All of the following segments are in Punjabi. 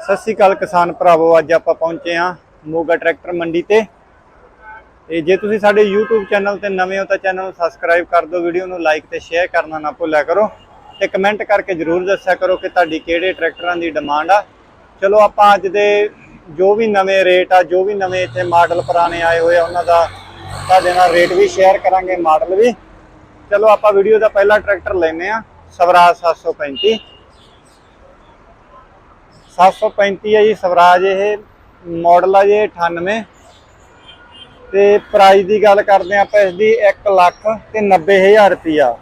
ਸਤਿ ਸ੍ਰੀ ਅਕਾਲ ਕਿਸਾਨ ਭਰਾਵੋ, ਅੱਜ ਆਪਾਂ ਪਹੁੰਚੇ ਹਾਂ ਮੋਗਾ ਟਰੈਕਟਰ ਮੰਡੀ ਤੇ। ਤੇ ਜੇ ਤੁਸੀਂ ਸਾਡੇ YouTube ਚੈਨਲ ਤੇ ਨਵੇਂ ਹੋ ਤਾਂ ਚੈਨਲ ਨੂੰ ਸਬਸਕ੍ਰਾਈਬ ਕਰ ਦਿਓ ਵੀਡੀਓ ਨੂੰ ਲਾਈਕ ਤੇ ਸ਼ੇਅਰ ਕਰਨਾ ਨਾ ਭੁੱਲਿਆ ਕਰੋ ਤੇ ਕਮੈਂਟ ਕਰਕੇ ਜਰੂਰ ਦੱਸਿਆ ਕਰੋ ਕਿ ਤੁਹਾਡੀ ਕਿਹੜੇ ਟਰੈਕਟਰਾਂ ਦੀ ਡਿਮਾਂਡ ਆ। ਚਲੋ ਆਪਾਂ ਅੱਜ ਦੇ ਜੋ ਵੀ ਨਵੇਂ ਰੇਟ ਆ, ਜੋ ਵੀ ਨਵੇਂ ਇੱਥੇ ਮਾਡਲ ਪੁਰਾਣੇ ਆਏ ਹੋਏ ਆ, ਉਹਨਾਂ ਦਾ ਤੁਹਾਡੇ ਨਾਲ ਰੇਟ ਵੀ ਸ਼ੇਅਰ ਕਰਾਂਗੇ ਮਾਡਲ ਵੀ। ਚਲੋ ਆਪਾਂ ਵੀਡੀਓ ਦਾ ਪਹਿਲਾ ਟਰੈਕਟਰ ਲੈਨੇ ਆ ਸਵਰਾਜ 735 735 ਹੈ ਜੀ, ਸਵਰਾਜ ਇਹ ਮਾਡਲ ਆ ਜੀ 98 ਤੇ ਪ੍ਰਾਈਸ ਦੀ ਗੱਲ ਕਰਦੇ ਆ ਆਪਾਂ ਇਸ ਦੀ 1 ਲੱਖ ਤੇ 90000 ਰੁਪਿਆ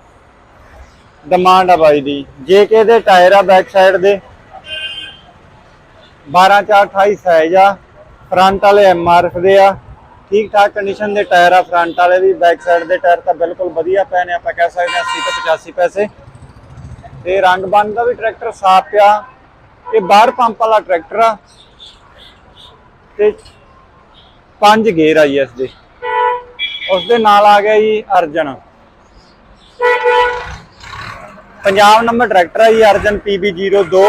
ਡਿਮਾਂਡ ਆ ਬਾਈ ਦੀ। ਜੇ ਕਿ ਇਹਦੇ ਟਾਇਰ ਆ ਬੈਕ ਸਾਈਡ ਦੇ 12 4 28 ਸਾਈਜ਼ ਆ ਫਰੰਟ ਵਾਲੇ ਐਮਆਰਐਫ ਦੇ ਆ। ਠੀਕ ਠਾਕ ਕੰਡੀਸ਼ਨ ਦੇ ਟਾਇਰ ਆ ਫਰੰਟ ਵਾਲੇ ਵੀ ਬੈਕ ਸਾਈਡ ਦੇ ਟਾਇਰ ਤਾਂ ਬਿਲਕੁਲ ਵਧੀਆ ਪਏ ਨੇ ਆਪਾਂ ਕਹਿ ਸਕਦੇ ਹਾਂ 80 ਤੋਂ 85 ਪੈਸੇ। ਤੇ ਰੰਗ ਬੰਨ ਦਾ ਵੀ ਟਰੈਕਟਰ ਸਾਫ਼ ਪਿਆ ਇਹ ਬਾਹਰ ਪੰਪ ਵਾਲਾ ਟਰੈਕਟਰ ਆ। ਤੇ ਪੰਜ ਗੇਅਰ ਆ ਜੀ ਇਸ ਦੇ। ਉਸ ਦੇ ਨਾਲ ਆ ਗਿਆ ਜੀ ਅਰਜਨ। ਪੰਜਾਬ ਨੰਬਰ ਟਰੈਕਟਰ ਆ ਜੀ ਅਰਜਨ PB02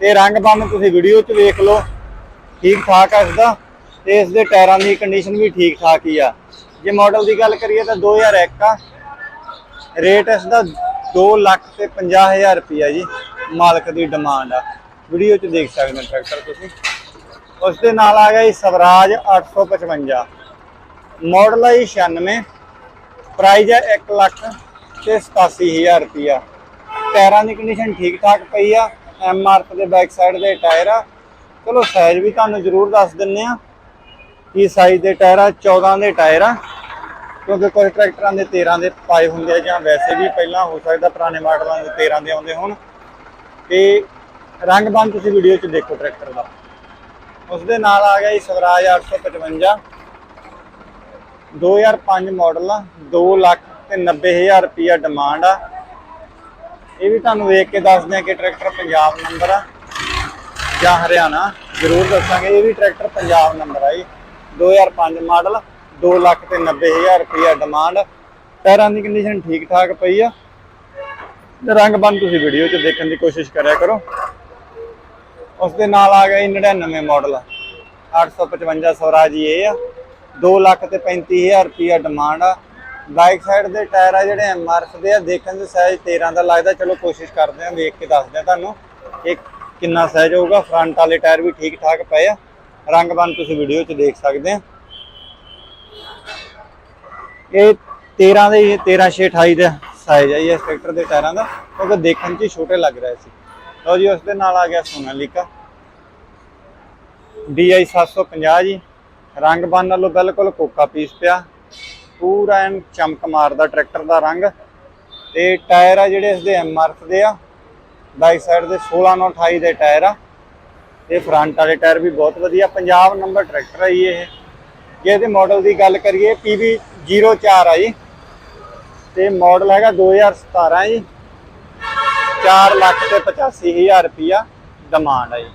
ਤੇ ਰੰਗ ਬੰਨ ਤੁਸੀਂ ਵੀਡੀਓ 'ਚ ਵੇਖ ਲਓ। ਠੀਕ ਠਾਕ ਆ ਇਸ ਦਾ ਤੇ ਇਸ ਦੇ ਟਾਇਰਾਂ ਦੀ ਕੰਡੀਸ਼ਨ ਵੀ ਠੀਕ ਠਾਕ ਹੀ ਆ। ਜੇ ਮਾਡਲ ਦੀ ਗੱਲ ਕਰੀਏ ਤਾਂ 2001 ਆ। ਰੇਟ ਇਸ ਦਾ 2 ਲੱਖ ਤੇ 50000 ਰੁਪਿਆ ਜੀ। ਮਾਲਕ ਦੀ ਡਿਮਾਂਡ ਆ। ਵੀਡੀਓ 'ਚ ਦੇਖ ਸਕਦੇ ਹੋ ਟਰੈਕਟਰ ਤੁਸੀਂ। ਉਸ ਦੇ ਨਾਲ ਆ ਗਿਆ ਜੀ ਸਵਰਾਜ 855 ਮਾਡਲ ਹੈ ਜੀ 96 ਪ੍ਰਾਈਸ ਹੈ 1 ਲੱਖ ਤੇ 87000 ਰੁਪਿਆ ਟਾਇਰਾਂ ਦੀ ਕੰਡੀਸ਼ਨ ਠੀਕ ਠਾਕ ਪਈ ਆ। ਐਮਆਰਐਫ ਦੇ ਬੈਕ ਸਾਈਡ ਦੇ ਟਾਇਰ ਆ। ਚਲੋ ਸਾਈਜ਼ ਵੀ ਤੁਹਾਨੂੰ ਜ਼ਰੂਰ ਦੱਸ ਦਿੰਨੇ ਆ ਕੀ ਸਾਈਜ਼ ਦੇ ਟਾਇਰ ਆ 14 ਦੇ ਟਾਇਰ ਆ। ਕਿਉਂਕਿ ਕੋਈ ਟਰੈਕਟਰਾਂ ਦੇ 13 ਦੇ ਪਾਏ ਹੁੰਦੇ ਆ ਜਾਂ ਵੈਸੇ ਵੀ ਪਹਿਲਾਂ ਹੋ ਸਕਦਾ ਪੁਰਾਣੇ ਮਾਡਲਾਂ ਦੇ 13 ਦੇ ਆਉਂਦੇ ਹੋਣ। ਤੇ ਰੰਗ ਬੰਨ ਤੁਸੀਂ ਵੀਡੀਓ 'ਚ ਦੇਖੋ ਟਰੈਕਟਰ ਦਾ। ਉਸ ਦੇ ਨਾਲ ਆ ਗਿਆ ਜੀ ਸਵਰਾਜ 855 2005 ਮਾਡਲ ਆ 2 ਲੱਖ ਤੇ 90000 ਰੁਪਿਆ ਡਿਮਾਂਡ ਆ। ਇਹ ਵੀ ਤੁਹਾਨੂੰ ਵੇਖ ਕੇ ਦੱਸਦੇ ਆ ਕਿ ਟਰੈਕਟਰ ਪੰਜਾਬ ਨੰਬਰ ਆ ਜਾਂ ਹਰਿਆਣਾ, ਜ਼ਰੂਰ ਦੱਸਾਂਗੇ, ਇਹ ਵੀ ਟਰੈਕਟਰ ਪੰਜਾਬ ਨੰਬਰ ਆ ਜੀ। 2005 ਮਾਡਲ 2 ਲੱਖ ਤੇ 90000 ਰੁਪਿਆ ਡਿਮਾਂਡ ਟਾਇਰਾਂ ਦੀ ਕੰਡੀਸ਼ਨ ਠੀਕ ਠਾਕ ਪਈ ਆ। ਰੰਗ ਬੰਦ ਤੁਸੀਂ ਵੀਡੀਓ 'ਚ ਦੇਖਣ ਦੀ ਕੋਸ਼ਿਸ਼ ਕਰਿਆ ਕਰੋ। ਉਸ ਦੇ ਨਾਲ ਆ ਗਿਆ ਜੀ 99 ਮਾਡਲ 855 ਸਵਰਾਜ ਹੀ ਇਹ ਆ। 2 ਲੱਖ ਤੇ 35000 ਰੁਪਿਆ ਡਿਮਾਂਡ ਆ। ਬਾਈਕ ਸਾਈਡ ਦੇ ਟਾਇਰ ਆ ਜਿਹੜੇ ਐਮਆਰਐਫ ਦੇ ਆ। ਦੇਖਣ ਦੇ ਸਾਈਜ਼ 13 ਦਾ ਲੱਗਦਾ। ਚਲੋ ਕੋਸ਼ਿਸ਼ ਕਰਦੇ ਆ ਵੇਖ ਕੇ ਦੱਸਦੇ ਆ ਤੁਹਾਨੂੰ ਇਹ ਕਿੰਨਾ ਸਾਈਜ਼ ਹੋਊਗਾ। ਫਰੰਟ ਵਾਲੇ ਟਾਇਰ ਵੀ ਠੀਕ ਠਾਕ ਪਏ ਆ। ਰੰਗ ਬੰਦ ਤੁਸੀਂ ਵੀਡੀਓ 'ਚ ਦੇਖ ਸਕਦੇ ਆ ਇਹ 13 ਦੇ 13 6 28 ਦਾ ਸਾਈਜ਼ ਹੈ ਇਸ ਟਰੈਕਟਰ ਦੇ ਟਾਇਰਾਂ ਦਾ, ਕਿਉਂਕਿ ਦੇਖਣ 'ਚ ਹੀ ਛੋਟੇ ਲੱਗ ਰਹੇ ਸੀ। ਲਓ ਜੀ ਉਸ ਦੇ ਨਾਲ ਆ ਗਿਆ ਸੋਨਾਲੀਕਾ। DI 750 ਜੀ, ਰੰਗ ਬੰਨ ਨਾਲੋਂ ਬਿਲਕੁਲ ਕੋਕਾ ਪੀਸ ਪਿਆ। ਪੂਰਾ ਐਨ ਚਮਕ ਮਾਰਦਾ ਟਰੈਕਟਰ ਦਾ ਰੰਗ। ਤੇ ਟਾਇਰ ਆ ਜਿਹੜੇ ਇਸ ਦੇ ਐਮਆਰਐਫ ਦੇ ਆ ਬਾਈਕ ਸਾਈਡ ਦੇ 16 9 28 ਦੇ ਟਾਇਰ ਆ। ਤੇ ਫਰੰਟ ਵਾਲੇ ਟਾਇਰ ਵੀ ਬਹੁਤ ਵਧੀਆ ਪੰਜਾਬ ਨੰਬਰ ਟਰੈਕਟਰ ਆ ਜੀ ਇਹ। ਜੇ ਇਹਦੇ ਮਾਡਲ ਦੀ ਗੱਲ ਕਰੀਏ PB04 ਆ ਜੀ। ਤੇ ਮਾਡਲ ਹੈਗਾ 2017 ਜੀ। 4 ਲੱਖ ਤੇ 85000 ਰੁਪਿਆ ਡਿਮਾਂਡ ਆ ਜੀ।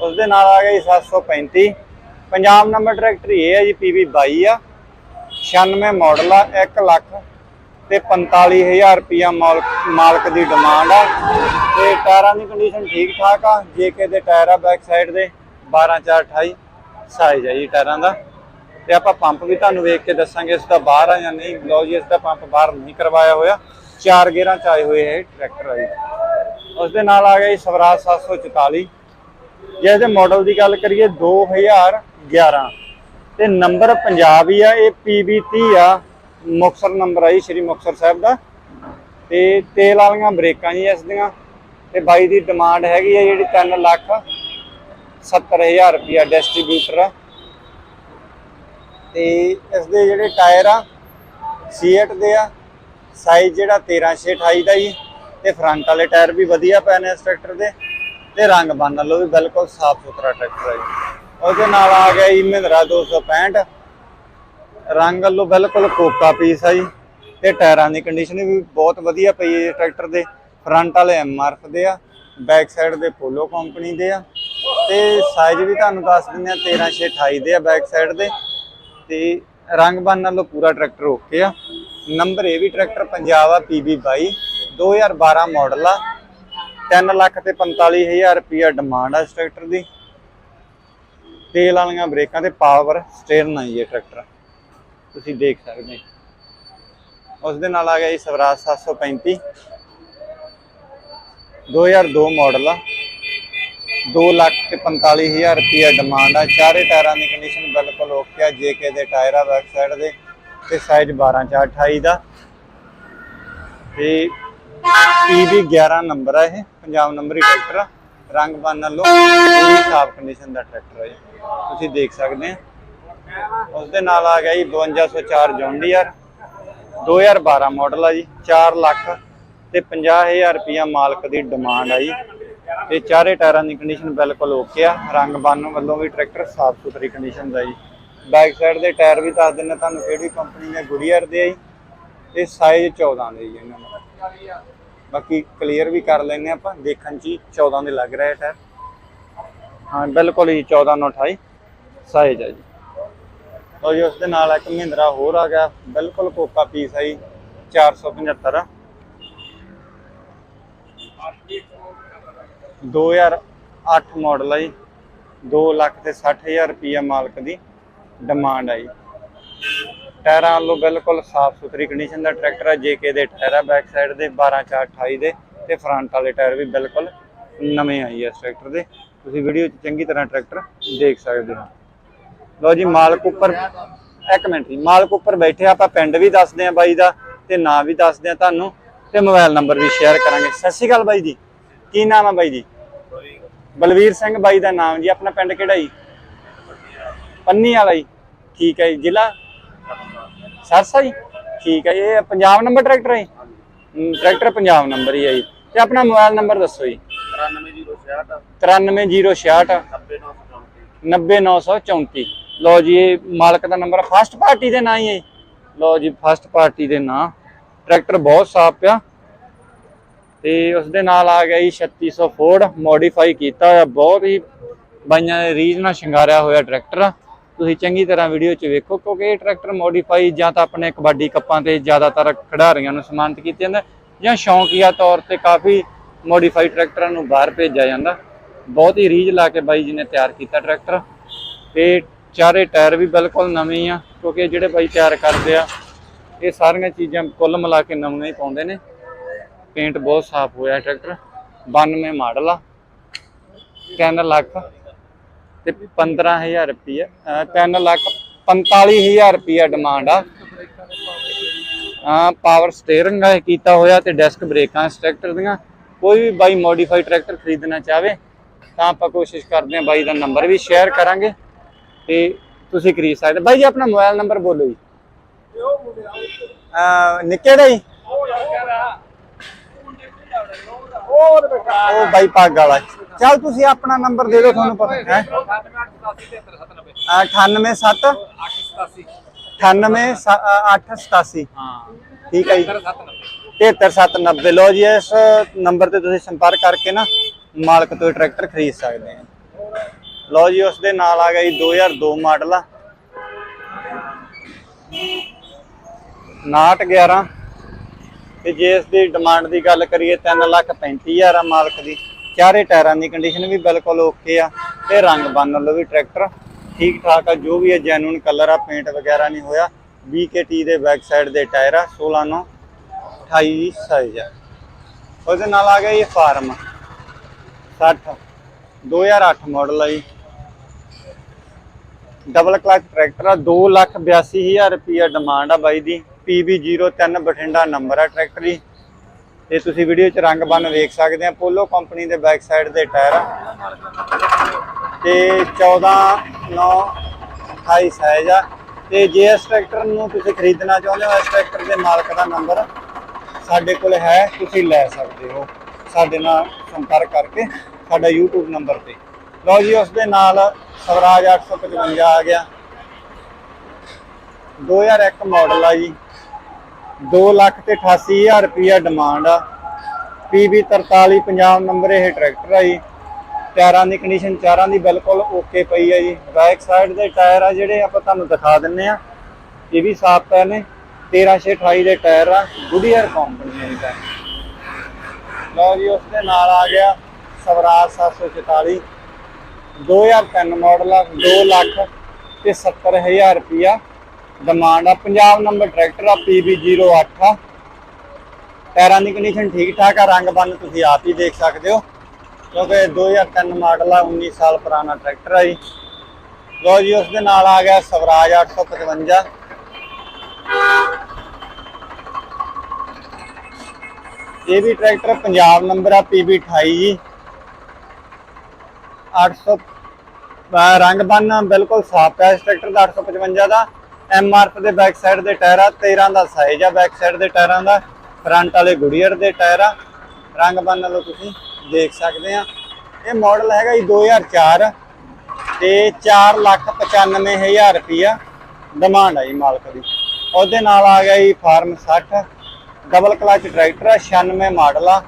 ਉਸ ਦੇ ਨਾਲ ਆ ਗਿਆ ਜੀ 735 ਪੰਜਾਬ ਨੰਬਰ ਟਰੈਕਟਰ ਇਹ ਹੈ ਜੀ PB22 ਆ। 96 ਮਾਡਲ ਆ 1 ਲੱਖ ਤੇ 45000 ਰੁਪਿਆ ਮਾਲਕ ਮਾਲਕ ਦੀ ਡਿਮਾਂਡ ਆ। ਤੇ ਟਾਇਰਾਂ ਦੀ ਕੰਡੀਸ਼ਨ ਠੀਕ ਠਾਕ ਆ ਜੇਕੇ ਦੇ ਟਾਇਰ ਆ ਬੈਕ ਸਾਈਡ ਦੇ 12 4 28 ਸਾਈਜ਼ ਆ ਜੀ ਟਾਇਰਾਂ ਦਾ। ਤੇ ਆਪਾਂ ਪੰਪ ਵੀ ਤੁਹਾਨੂੰ ਵੇਖ ਕੇ ਦੱਸਾਂਗੇ ਇਸ ਦਾ ਬਾਹਰ ਆ ਜਾਂ ਨਹੀਂ। ਲਓ ਜੀ, ਇਸ ਦਾ ਪੰਪ ਬਾਹਰ ਨਹੀਂ ਕਰਵਾਇਆ ਹੋਇਆ। ਚਾਰ ਗੇਅਰਾਂ ਚ ਆਏ ਹੋਏ ਹੈ ਟਰੈਕਟਰ ਆ ਜੀ। ਉਸ ਦੇ ਨਾਲ ਆ ਗਿਆ ਜੀ ਸਵਰਾਜ 744 ਜੇ ਇਹਦੇ ਮਾਡਲ ਦੀ ਗੱਲ ਕਰੀਏ 2011 ਤੇ ਨੰਬਰ ਪੰਜਾਬ ਹੀ ਆ, ਇਹ PB30 ਆ। ਮੁਕਸਰ ਨੰਬਰ ਆ ਜੀ, ਸ਼੍ਰੀ ਮੁਕਸਰ ਸਾਹਿਬ ਦਾ। ਤੇ ਤੇਲ ਵਾਲੀਆਂ ਬ੍ਰੇਕਾਂ ਜੀ ਇਸ ਦੀਆਂ। ਤੇ ਬਾਈ ਦੀ ਡਿਮਾਂਡ ਹੈਗੀ ਆ ਜਿਹੜੀ 3 ਲੱਖ 70000 ਰੁਪਿਆ ਡਿਸਟ੍ਰੀਬਿਊਟਰ ਆ। ਤੇ ਇਸ ਦੇ ਜਿਹੜੇ ਟਾਇਰ ਆ ਸੀਟ ਦੇ ਆ ਸਾਈਜ਼ ਜਿਹੜਾ 13 6 28 ਦਾ ਜੀ, ਤੇ ਫਰੰਟ ਵਾਲੇ ਟਾਇਰ ਵੀ ਵਧੀਆ ਪਏ ਨੇ ਇਸ ਟਰੈਕਟਰ ਦੇ, ਤੇ ਰੰਗ ਬੰਨ ਨਾਲੋਂ ਵੀ ਬਿਲਕੁਲ ਸਾਫ਼ ਸੁਥਰਾ ਟਰੈਕਟਰ ਹੈ ਜੀ। ਉਹਦੇ ਨਾਲ ਆ ਗਿਆ ਜੀ ਮਹਿੰਦਰਾ 265 ਰੰਗ ਵੱਲੋਂ ਬਿਲਕੁਲ ਕੋਕਾ ਪੀਸ ਆ ਜੀ, ਤੇ ਟਾਇਰਾਂ ਦੀ ਕੰਡੀਸ਼ਨ ਵੀ ਬਹੁਤ ਵਧੀਆ ਪਈ ਹੈ ਟਰੈਕਟਰ ਦੇ। ਫਰੰਟ ਵਾਲੇ ਐਮਆਰਐਫ ਦੇ ਆ ਬੈਕ ਸਾਈਡ ਦੇ ਪੋਲੋ ਕੰਪਨੀ ਦੇ ਆ, ਤੇ ਸਾਈਜ਼ ਵੀ ਤੁਹਾਨੂੰ ਦੱਸ ਦਿੰਦੇ ਆ 13 6 28 ਦੇ ਆ ਬੈਕ ਸਾਈਡ ਦੇ। ਤੇ ਰੰਗ ਨਾਲੋਂ ਪੂਰਾ ਟਰੈਕਟਰ ਓਕੇ ਆ। ਨੰਬਰ ਇਹ ਵੀ ਟਰੈਕਟਰ ਪੰਜਾਬ ਆ PB22 2012 ਮਾਡਲ ਆ। 3 ਲੱਖ ਤੇ 45000 ਰੁਪਿਆ ਡਿਮਾਂਡ ਆ ਇਸ ਟਰੈਕਟਰ ਦੀ। ਤੇਲ ਵਾਲੀਆਂ ਬ੍ਰੇਕਾਂ ਤੇ ਪਾਵਰ ਸਟੀਅਰਿੰਗ ਆ ਜੀ ਇਹ ਟਰੈਕਟਰ। ਤੁਸੀਂ ਦੇਖ ਸਕਦੇ ਹੋ। ਉਸ ਦੇ ਨਾਲ ਆ ਗਿਆ ਜੀ ਸਵਰਾਜ 735 2002 ਮਾਡਲ ਆ। 2 ਲੱਖ ਤੇ 45000 ਰੁਪਿਆ ਡਿਮਾਂਡ ਆ। ਚਾਰੇ ਟਾਇਰਾਂ ਦੀ ਕੰਡੀਸ਼ਨ ਬਿਲਕੁਲ ਓਕੇ ਆ। ਜੇਕੇ ਦੇ ਟਾਇਰ ਆ ਬੈਕ ਸਾਈਡ ਦੇ, ਤੇ ਸਾਈਜ਼ 12 4 28 ਦਾ। ਤੇ PB 11 ਨੰਬਰ ਆ ਇਹ, ਪੰਜਾਬ ਨੰਬਰੀ ਟਰੈਕਟਰ ਆ। ਰੰਗ ਬੰਨ ਲਓ, ਪੂਰੀ ਸਾਫ਼ ਕੰਡੀਸ਼ਨ ਦਾ ਟਰੈਕਟਰ ਆ ਤੁਸੀਂ ਦੇਖ ਸਕਦੇ ਆ। ਉਸ ਦੇ ਨਾਲ ਆ ਗਿਆ ਜੀ 5204 ਜੌਂਡੀਅਰ 2012 ਮਾਡਲ ਆ ਜੀ। 4 ਲੱਖ ਤੇ 50000 ਰੁਪਿਆ ਮਾਲਕ ਦੀ ਡਿਮਾਂਡ ਆ ਜੀ। ਤੇ ਚਾਰੇ ਟਾਇਰਾਂ ਦੀ ਕੰਡੀਸ਼ਨ ਬਿਲਕੁਲ ਓਕੇ ਆ। ਰੰਗ ਬੰਨ ਵੱਲੋਂ ਵੀ ਟਰੈਕਟਰ ਸਾਫ਼ ਸੁਥਰੀ ਕੰਡੀਸ਼ਨ ਦਾ ਜੀ। ਬੈਕ ਸਾਈਡ ਦੇ ਟਾਇਰ ਵੀ ਦੱਸ ਦਿੰਦੇ ਤੁਹਾਨੂੰ ਕਿਹੜੀ ਕੰਪਨੀ ਦੇ ਗੁਡੀਅਰ ਦੇ ਆ ਜੀ। ਤੇ ਸਾਈਜ਼ 14 ਦੇ ਜੀ ਇਹਨਾਂ ਦਾ। ਬਾਕੀ ਕਲੀਅਰ ਵੀ ਕਰ ਲੈਨੇ ਆਪਾਂ, ਦੇਖਣ ਚ 14 ਦੇ ਲੱਗ ਰਿਹਾ ਟਾਇਰ। ਹਾਂ, ਬਿਲਕੁਲ ਹੀ 14 ਨੂੰ 28 ਸਾਈਜ਼ ਹੈ ਜੀ। ਲੋ ਜੀ, ਉਸ ਦੇ ਨਾਲ ਇੱਕ ਮਹਿੰਦਰਾ ਹੋਰ ਆ ਗਿਆ। ਬਿਲਕੁਲ ਕੋਕਾ ਪੀਸ ਹੈ ਜੀ 475 ਆ। 2008 ਮਾਡਲ ਆ ਜੀ। 2 ਲੱਖ ਤੇ 60000 ਰੁਪਈਆ ਮਾਲਕ ਦੀ ਡਿਮਾਂਡ ਆ ਜੀ। ਟਾਇਰਾਂ ਵੱਲੋਂ ਬਿਲਕੁਲ ਸਾਫ਼ ਸੁਥਰੀ ਕੰਡੀਸ਼ਨ ਦਾ ਟਰੈਕਟਰ ਆ। ਜੇਕੇ ਦੇ ਟਾਇਰ ਆ ਬੈਕ ਸਾਈਡ ਦੇ 12 4 28 ਦੇ ਤੇ ਫਰੰਟ ਵਾਲੇ ਟਾਇਰ ਵੀ ਬਿਲਕੁਲ ਨਵੇਂ ਆਈ ਆ ਇਸ ਟਰੈਕਟਰ ਦੇ। ਤੁਸੀਂ ਵੀਡੀਓ 'ਚ ਚੰਗੀ ਤਰ੍ਹਾਂ ਟਰੈਕਟਰ ਦੇਖ ਸਕਦੇ ਹੋ। ਲਓ ਜੀ, ਮਾਲਕ ਉੱਪਰ ਇੱਕ ਮਿੰਟ ਜੀ, ਮਾਲਕ ਉੱਪਰ ਬੈਠੇ ਆਪਾਂ ਪਿੰਡ ਵੀ ਦੱਸਦੇ ਆ ਬਾਈ ਦਾ ਤੇ ਨਾਂ ਵੀ ਦੱਸਦੇ ਆ ਤੁਹਾਨੂੰ ਤੇ ਮੋਬਾਈਲ ਨੰਬਰ ਵੀ ਸ਼ੇਅਰ ਕਰਾਂਗੇ। ਸਤਿ ਸ਼੍ਰੀ ਅਕਾਲ ਬਾਈ ਜੀ। ਕੀ ਨਾਮ ਆ ਬਾਈ ਜੀ? ਬਲਵੀਰ ਸਿੰਘ ਬਾਈ ਦਾ ਨਾਮ ਜੀ, ਆਪਣਾ ਪਿੰਡ ਕਿਹੜਾ ਜੀ? ਪੰਨੀ ਵਾਲਾ ਜੀ। ਠੀਕ ਹੈ ਜੀ, ਜ਼ਿਲ੍ਹਾ? ਸਰਸਾ ਜੀ। ਠੀਕ ਹੈ ਇਹ ਪੰਜਾਬ ਨੰਬਰ ਟਰੈਕਟਰ ਹੈ ਟਰੈਕਟਰ ਪੰਜਾਬ ਨੰਬਰ ਹੀ ਹੈ ਜੀ। ਤੇ ਆਪਣਾ ਮੋਬਾਈਲ ਨੰਬਰ ਦੱਸੋ ਜੀ। 93066 90934 ਲਓ ਜੀ, ਇਹ ਮਾਲਕ ਦਾ ਨੰਬਰ, ਫਸਟ ਪਾਰਟੀ ਦੇ ਨਾਂ ਹੀ ਹੈ ਲਓ ਜੀ, ਫਸਟ ਪਾਰਟੀ ਦੇ ਨਾਂ। ਟਰੈਕਟਰ ਬਹੁਤ ਸਾਫ਼ ਪਿਆ। ਤੇ ਉਸ ਦੇ ਨਾਲ ਆ ਗਿਆ ਜੀ 3600 ਫੋਰਡ ਮੋਡੀਫਾਈ ਕੀਤਾ ਹੋਇਆ, ਬਹੁਤ ਹੀ ਬਾਈਆਂ ਦੇ ਰੀਝ ਨਾਲ ਸ਼ਿੰਗਾਰਿਆ ਹੋਇਆ ਟਰੈਕਟਰ ਤੁਸੀਂ ਚੰਗੀ ਤਰ੍ਹਾਂ ਵੀਡੀਓ 'ਚ ਵੇਖੋ, ਕਿਉਂਕਿ ਇਹ ਟਰੈਕਟਰ ਮੋਡੀਫਾਈ ਜਾਂ ਤਾਂ ਆਪਣੇ ਕਬੱਡੀ ਕੱਪਾਂ ਤੇ ਜ਼ਿਆਦਾਤਰ ਖਿਡਾਰੀਆਂ ਨੂੰ ਸਨਮਾਨਿਤ ਕੀਤਾ ਜਾਂਦਾ, ਜਾਂ ਸ਼ੌਂਕੀਆ ਤੌਰ ਤੇ ਕਾਫੀ ਮੋਡੀਫਾਈ ਟਰੈਕਟਰਾਂ ਨੂੰ ਬਾਹਰ ਭੇਜਿਆ ਜਾਂਦਾ। ਬਹੁਤ ਹੀ ਰੀਝ ਲਾ ਕੇ ਬਾਈ ਜੀ ਨੇ ਤਿਆਰ ਕੀਤਾ ਟਰੈਕਟਰ ਤੇ ਚਾਰੇ ਟਾਇਰ ਵੀ ਬਿਲਕੁਲ ਨਵੇਂ ਆ, ਕਿਉਂਕਿ ਜਿਹੜੇ ਬਾਈ ਤਿਆਰ ਕਰਦੇ ਆ, ਇਹ ਸਾਰੀਆਂ ਚੀਜ਼ਾਂ ਕੁੱਲ ਮਿਲਾ ਕੇ ਨਵੀਆਂ ਹੀ ਪਾਉਂਦੇ ਨੇ। ਪੇਂਟ ਬਹੁਤ ਸਾਫ਼ ਹੋਇਆ ਟਰੈਕਟਰ। 92 ਮਾਡਲ ਆ। 3 ਲੱਖ ਤੇ 15000 ਰੁਪਏ 3 ਲੱਖ 45000 ਰੁਪਏ ਡਿਮਾਂਡ ਆ। ਆ ਪਾਵਰ ਸਟੀਅਰਿੰਗ ਹੈ ਕੀਤਾ ਹੋਇਆ ਤੇ ਡੈਸਕ ਬ੍ਰੇਕਾਂ ਇਸ ਟਰੈਕਟਰ ਦੀਆਂ। ਕੋਈ ਵੀ ਬਾਈ ਮੋਡੀਫਾਈ ਟਰੈਕਟਰ ਖਰੀਦਣਾ ਚਾਹਵੇ ਤਾਂ ਆਪਾਂ ਕੋਸ਼ਿਸ਼ ਕਰਦੇ ਹਾਂ ਬਾਈ ਦਾ ਨੰਬਰ ਵੀ ਸ਼ੇਅਰ ਕਰਾਂਗੇ। ਤੇ ਤੁਸੀਂ ਖਰੀਦ ਸਕਦੇ ਬਾਈ ਜੀ ਆਪਣਾ ਮੋਬਾਈਲ ਨੰਬਰ ਬੋਲੋ ਜੀ। ਨਿੱਕੇ ਦਾ ਜੀ? ਉਹ ਬਾਈ ਪੱਗ ਵਾਲਾ। ਚਲ ਤੁਸੀਂ ਆਪਣਾ ਨੰਬਰ ਦੇ ਦਿਓ ਤੁਹਾਨੂੰ ਪਤਾ ਹੈ। 987 98887 ਠੀਕ ਹੈ ਜੀ। 73790 ਲਓ ਜੀ ਇਸ ਨੰਬਰ ਤੇ ਤੁਸੀਂ ਸੰਪਰਕ ਕਰਕੇ ਨਾ ਮਾਲਕ ਤੋਂ ਟਰੈਕਟਰ ਖਰੀਦ ਸਕਦੇ ਆ ਲਓ ਜੀ ਉਸ ਦੇ ਨਾਲ ਆ ਗਿਆ ਜੀ 2002 ਮਾਡਲ ਆ। 911 ਤੇ ਜੇ ਇਸ ਦੀ ਡਿਮਾਂਡ ਦੀ ਗੱਲ ਕਰੀਏ 3 ਲੱਖ 35000 ਆ ਮਾਲਕ ਦੀ, ਚਾਰੇ ਟਾਇਰਾਂ ਦੀ ਕੰਡੀਸ਼ਨ ਵੀ ਬਿਲਕੁਲ ਓਕੇ ਆ ਤੇ ਰੰਗ ਬੰਨ ਲਓ ਵੀ ਟਰੈਕਟਰ ਠੀਕ ਠਾਕ ਆ, ਜੋ ਵੀ ਹੈ ਜੈਨੂਨ ਕਲਰ ਆ ਪੇਂਟ ਵਗੈਰਾ ਨਹੀਂ ਹੋਇਆ BKT ਦੇ ਬੈਕ ਸਾਈਡ ਦੇ ਟਾਇਰ ਆ 16 ਨੂੰ 28 ਸਾਈਜ਼ ਆ। ਉਹਦੇ ਨਾਲ ਆ ਗਿਆ ਇਹ ਫਾਰਮ 60 2008 ਮਾਡਲ ਆ ਜੀ। ਡਬਲ ਕਲਚ ਟਰੈਕਟਰ ਆ 282000 ਰੁਪਿਆ ਡਿਮਾਂਡ ਆ ਬਾਈ ਦੀ। PB03 ਬਠਿੰਡਾ ਨੰਬਰ ਆ ਟਰੈਕਟਰ ਦੀ ਤੇ ਤੁਸੀਂ ਵੀਡੀਓ 'ਚ ਰੰਗ ਬੰਨ ਵੇਖ ਸਕਦੇ ਆ। ਪੋਲੋ ਕੰਪਨੀ ਦੇ ਬੈਕ ਸਾਈਡ ਦੇ ਟਾਇਰ ਆ। ਤੇ 14 9 28 ਸਾਈਜ਼ ਆ। ਤੇ ਜੇ ਇਸ ਟਰੈਕਟਰ ਨੂੰ ਤੁਸੀਂ ਖਰੀਦਣਾ ਚਾਹੁੰਦੇ ਹੋ, ਇਸ ਟਰੈਕਟਰ ਦੇ ਮਾਲਕ ਦਾ ਨੰਬਰ ਸਾਡੇ ਕੋਲ ਹੈ। ਤੁਸੀਂ ਲੈ ਸਕਦੇ ਹੋ ਸਾਡੇ ਨਾਲ ਸੰਪਰਕ ਕਰਕੇ ਸਾਡਾ YouTube ਨੰਬਰ ਤੇ। ਲਓ ਜੀ, ਉਸ ਦੇ ਨਾਲ ਸਵਰਾਜ 855 ਆ ਗਿਆ। 2001 ਮਾਡਲ ਆ ਜੀ। 2 ਲੱਖ ਤੇ 88000 ਰੁਪਿਆ ਡਿਮਾਂਡ ਆ। PB 43 ਪੰਜਾਬ ਨੰਬਰ ਇਹ ਟਰੈਕਟਰ ਆ ਜੀ। ਟਾਇਰਾਂ ਦੀ ਕੰਡੀਸ਼ਨ ਚਾਰਾਂ ਦੀ ਬਿਲਕੁਲ ਓਕੇ ਪਈ ਆ ਜੀ। ਬੈਕ ਸਾਈਡ ਦੇ ਟਾਇਰ ਆ ਜਿਹੜੇ ਆਪਾਂ ਤੁਹਾਨੂੰ ਦਿਖਾ ਦਿੰਨੇ ਆ। ਇਹ ਵੀ ਸਾਫ਼ ਪਏ ਨੇ। 1328 ਦੇ ਟਾਇਰ ਆ। ਗੁਡੀਅਰ ਕੰਪਨੀ ਦੇ। ਟਾਇਰ ਲਓ ਜੀ ਉਸ ਦੇ ਨਾਲ ਆ ਗਿਆ ਸਵਰਾਜ 744 2003 ਮਾਡਲ ਆ। 2 ਲੱਖ ਤੇ 70000 ਰੁਪਿਆ ਡਿਮਾਂਡ ਆ। ਪੰਜਾਬ ਨੰਬਰ ਟਰੈਕਟਰ ਆ PB08 ਆ। ਟਾਇਰਾਂ ਦੀ ਕੰਡੀਸ਼ਨ ਠੀਕ ਠਾਕ ਆ, ਰੰਗ ਬੰਨ ਤੁਸੀਂ ਆਪ ਹੀ ਦੇਖ ਸਕਦੇ ਹੋ। ਕਿਉਂਕਿ 2003 ਮਾਡਲ ਆ 19 ਸਾਲ ਪੁਰਾਣਾ ਟਰੈਕਟਰ ਆ ਜੀ। ਲੋ ਜੀ ਉਸ ਦੇ ਨਾਲ ਆ ਗਿਆ ਸਵਰਾਜ 855 ਇਹ ਵੀ ਟਰੈਕਟਰ ਪੰਜਾਬ ਨੰਬਰ ਆ PB28 ਜੀ। 800 ਅਹ ਰੰਗ ਬੰਨ ਬਿਲਕੁਲ ਸਾਫ਼ ਹੈ ਇਸ ਟਰੈਕਟਰ ਦਾ 855 ਦਾ। ਐਮਆਰਐਫ ਦੇ ਬੈਕ ਸਾਈਡ ਦੇ ਟਾਇਰ ਆ 13 ਦਾ ਸਾਈਜ਼ ਆ ਬੈਕ ਸਾਈਡ ਦੇ ਟਾਇਰਾਂ ਦਾ ਫਰੰਟ ਵਾਲੇ ਗੁੜੀਅਰ ਦੇ ਟਾਇਰ ਆ। ਰੰਗ ਬੰਨ ਲਓ ਤੁਸੀਂ, ਦੇਖ ਸਕਦੇ ਆ। ਇਹ ਮਾਡਲ ਹੈਗਾ ਜੀ 2004 ਤੇ 495000 ਰੁਪਿਆ ਡਿਮਾਂਡ ਆ ਜੀ ਮਾਲਕ ਦੀ। ਉਹਦੇ ਨਾਲ ਆ ਗਿਆ ਜੀ ਫਾਰਮ 60 ਡਬਲ ਕਲਚ ਟਰੈਕਟਰ ਆ 96 ਮਾਡਲ ਆ।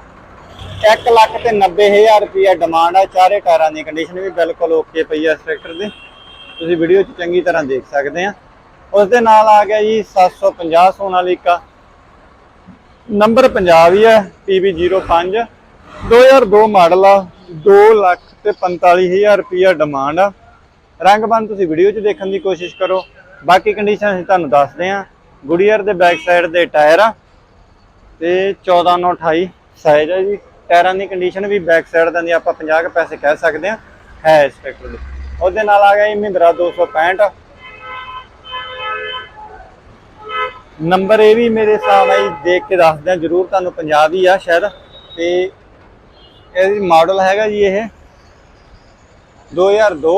1 ਲੱਖ ਤੇ 90000 ਰੁਪਿਆ ਡਿਮਾਂਡ ਆ, ਚਾਰੇ ਟਾਇਰਾਂ ਦੀ ਕੰਡੀਸ਼ਨ ਵੀ ਬਿਲਕੁਲ ਓਕੇ ਪਈ ਆ ਇਸ ਟਰੈਕਟਰ ਦੀ। ਤੁਸੀਂ ਵੀਡੀਓ 'ਚ ਚੰਗੀ ਤਰ੍ਹਾਂ ਦੇਖ ਸਕਦੇ ਆ। ਉਸ ਦੇ ਨਾਲ ਆ ਗਿਆ ਜੀ 750 ਸੋਨਾਲੀਕਾ। ਨੰਬਰ ਪੰਜਾਬ ਹੀ ਹੈ PB05 2002 ਮਾਡਲ ਆ 2 ਲੱਖ ਤੇ 45000 ਰੁਪਿਆ ਡਿਮਾਂਡ ਆ। ਰੰਗ ਬੰਨ ਤੁਸੀਂ ਵੀਡੀਓ 'ਚ ਦੇਖਣ ਦੀ ਕੋਸ਼ਿਸ਼ ਕਰੋ। ਬਾਕੀ ਕੰਡੀਸ਼ਨ ਅਸੀਂ ਤੁਹਾਨੂੰ ਦੱਸਦੇ ਆ। ਗੁੜੀਅਰ ਦੇ ਬੈਕ ਸਾਈਡ ਦੇ ਟਾਇਰ ਆ। ਤੇ 14928 ਸਾਈਜ਼ ਆ ਜੀ। ਟਾਇਰਾਂ ਦੀ ਕੰਡੀਸ਼ਨ ਵੀ ਬੈਕ ਸਾਈਡ ਦਾ ਨਹੀਂ ਆਪਾਂ 50 ਕੁ ਪੈਸੇ ਕਹਿ ਸਕਦੇ ਆ। ਹੈ ਇਸ ਟਰੈਕਟਰ ਦੇ। ਉਹਦੇ ਨਾਲ ਆ ਗਿਆ ਜੀ ਮਹਿੰਦਰਾ 265 ਨੰਬਰ ਇਹ ਵੀ ਮੇਰੇ ਹਿਸਾਬ ਨਾਲ ਜੀ ਦੇਖ ਕੇ ਦੱਸਦੇ ਆ ਜਰੂਰ ਤੁਹਾਨੂੰ ਪੰਜਾਬ ਹੀ ਆ ਸ਼ਾਇਦ। ਤੇ ਇਹਦੀ ਮਾਡਲ ਹੈਗਾ ਜੀ ਇਹ। 2002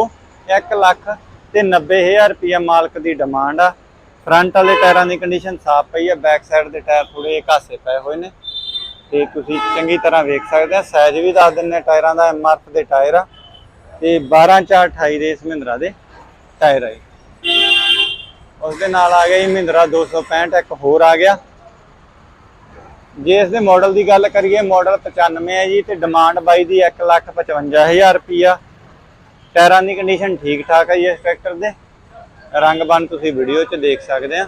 1 ਲੱਖ ਤੇ 90000 ਰੁਪਇਆ ਮਾਲਕ ਦੀ ਡਿਮਾਂਡ ਆ। ਫਰੰਟ ਵਾਲੇ ਟਾਇਰਾਂ ਦੀ ਕੰਡੀਸ਼ਨ ਸਾਫ਼ ਪਈ ਆ ਬੈਕ ਸਾਈਡ ਦੇ ਟਾਇਰ ਥੋੜੇ ਘਾਸੇ ਪਏ ਹੋਏ ਨੇ। ਤੇ ਤੁਸੀਂ ਚੰਗੀ ਤਰ੍ਹਾਂ ਵੇਖ ਸਕਦੇ ਆ ਸਾਈਜ਼ ਵੀ ਦੱਸ ਦਿੰਨੇ ਟਾਇਰਾਂ ਦਾ ਐਮਆਰਐਫ ਦੇ ਟਾਇਰ ਆ। ਤੇ 12 4 28 ਦੇ ਇਸ ਮਹਿੰਦਰਾ ਦੇ ਟਾਇਰ ਆ ਜੀ। ਉਸ ਦੇ ਨਾਲ ਆ ਗਿਆ ਜੀ ਮਹਿੰਦਰਾ 265 ਇੱਕ ਹੋਰ ਆ ਗਿਆ। ਜੇ ਇਸ ਦੇ ਮਾਡਲ ਦੀ ਗੱਲ ਕਰੀਏ ਮਾਡਲ 95 ਹੈ ਜੀ ਤੇ ਡਿਮਾਂਡ ਬਾਈ ਦੀ 155000 ਰੁਪਿਆ ਟਾਇਰਾਂ ਦੀ ਕੰਡੀਸ਼ਨ ਠੀਕ ਠਾਕ ਹੈ ਜੀ ਇਸ ਟਰੈਕਟਰ ਦੇ। ਰੰਗ ਬਨ ਤੁਸੀਂ ਵੀਡੀਓ 'ਚ ਦੇਖ ਸਕਦੇ ਆ।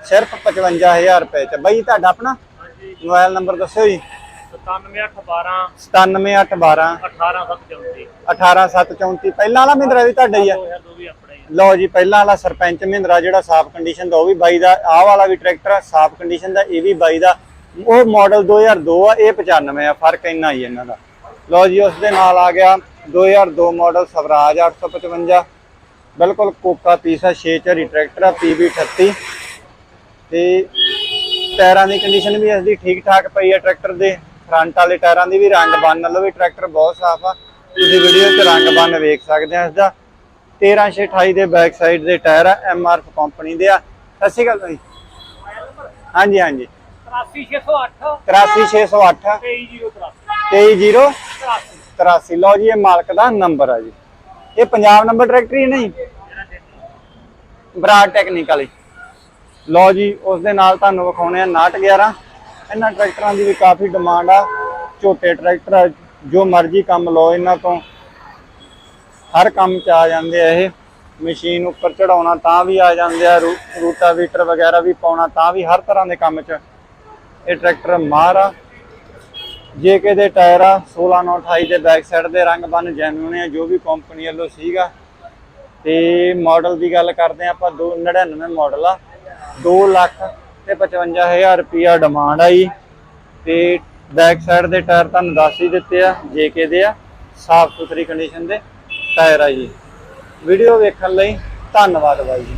ਸਿਰਫ 55000 ਰੁਪਏ ਚ। ਬਾਈ ਤੁਹਾਡਾ ਆਪਣਾ ਮੋਬਾਈਲ ਨੰਬਰ ਦੱਸਿਓ ਜੀ। 97812 97812 18734 18734 ਪਹਿਲਾਂ ਵਾਲਾ ਮਹਿੰਦਰਾ ਵੀ ਤੁਹਾਡਾ ਹੀ ਆ। ਲਓ ਜੀ, ਪਹਿਲਾਂ ਵਾਲਾ ਸਰਪੰਚ ਮਹਿੰਦਰਾ ਜਿਹੜਾ ਸਾਫ਼ ਕੰਡੀਸ਼ਨ ਦਾ, ਉਹ ਵੀ ਬਾਈ ਦਾ, ਆਹ ਵਾਲਾ ਵੀ ਟਰੈਕਟਰ ਆ, ਸਾਫ਼ ਕੰਡੀਸ਼ਨ ਦਾ, ਇਹ ਵੀ ਬਾਈ ਦਾ। ਉਹ ਮਾਡਲ 2002 ਆ, ਇਹ 95 ਆ, ਫ਼ਰਕ ਇੰਨਾ ਹੀ ਇਹਨਾਂ ਦਾ। ਲਓ ਜੀ ਉਸ ਦੇ ਨਾਲ ਆ ਗਿਆ 2002 ਮਾਡਲ ਸਵਰਾਜ 855 ਬਿਲਕੁਲ ਕੋਕਾ ਪੀਸਾ ਆ 6 ਝਰੀ ਟਰੈਕਟਰ ਆ PB38 ਤੇ ਟਾਇਰਾਂ ਦੀ ਕੰਡੀਸ਼ਨ ਵੀ ਇਸ ਦੀ ਠੀਕ ਠਾਕ ਪਈ ਆ ਟਰੈਕਟਰ ਦੇ। ਫਰੰਟ ਵਾਲੇ ਟਾਇਰਾਂ ਦੀ ਵੀ ਰੰਗ ਬੰਨ ਲਓ ਵੀ ਟਰੈਕਟਰ ਬਹੁਤ ਸਾਫ਼ ਆ। ਤੁਸੀਂ ਵੀਡੀਓ 'ਚ ਰੰਗ ਬੰਨ ਵੇਖ ਸਕਦੇ ਆ ਇਸ ਦਾ। 1328 ਦੇ ਬੈਕ ਸਾਈਡ ਦੇ ਟਾਇਰ ਆ ਐਮਆਰਐਫ ਕੰਪਨੀ ਦੇ ਆ। ਸ਼੍ਰੀ ਅਕਾਲ ਭਾਈ ਹਾਂਜੀ ਹਾਂਜੀ। 83608 83608 23083 23083 ਲਓ ਜੀ ਇਹ ਮਾਲਕ ਦਾ ਨੰਬਰ ਆ ਜੀ। ਇਹ ਪੰਜਾਬ ਨੰਬਰ ਟਰੈਕਟਰ ਹੀ ਨਹੀਂ ਬਰਾਡ ਟੈਕਨੀਕਲ ਲਓ ਜੀ ਉਸ ਦੇ ਨਾਲ ਤੁਹਾਨੂੰ ਵਿਖਾਉਣੇ ਆ 911 ਇਹਨਾਂ ਟਰੈਕਟਰਾਂ ਦੀ ਵੀ ਕਾਫੀ ਡਿਮਾਂਡ ਆ। ਝੋਟੇ ਟਰੈਕਟਰ ਆ, ਜੋ ਮਰਜ਼ੀ ਕੰਮ ਲਓ ਇਹਨਾਂ ਤੋਂ। ਹਰ ਕੰਮ 'ਚ ਆ ਜਾਂਦੇ ਆ ਇਹ। ਮਸ਼ੀਨ ਉੱਪਰ ਚੜਾਉਣਾ ਤਾਂ ਵੀ ਆ ਜਾਂਦੇ ਆ, ਰੂ- ਰੂਟਾਵੀਟਰ ਵਗੈਰਾ ਵੀ ਪਾਉਣਾ ਤਾਂ ਵੀ ਹਰ ਤਰ੍ਹਾਂ ਦੇ ਕੰਮ 'ਚ। ਇਹ ਟਰੈਕਟਰ ਮਾਰ ਆ। ਜੇਕੇ ਦੇ ਟਾਇਰ ਆ 16928 ਦੇ ਬੈਕ ਸਾਈਡ ਦੇ ਰੰਗ ਬਨ ਜੈਨੂਨ ਆ, ਜੋ ਵੀ ਕੰਪਨੀ ਵੱਲੋਂ ਸੀਗਾ। ਤੇ ਮਾਡਲ ਦੀ ਗੱਲ ਕਰਦੇ ਆ ਆਪਾਂ 299 ਮਾਡਲ ਆ। 2 ਲੱਖ ਤੇ 55000 ਰੁਪਿਆ ਡਿਮਾਂਡ ਆਈ ਤੇ ਬੈਕ ਸਾਈਡ ਦੇ ਟਾਇਰ ਤੁਹਾਨੂੰ ਦੱਸ ਹੀ ਦਿੱਤੇ ਆ ਜੇਕੇ ਦੇ ਆ, ਸਾਫ਼ ਸੁਥਰੀ ਕੰਡੀਸ਼ਨ ਦੇ। ਟਾਇਰ ਆ ਜੀ ਵੀਡੀਓ ਵੇਖਣ ਲਈ ਧੰਨਵਾਦ ਬਾਈ ਜੀ।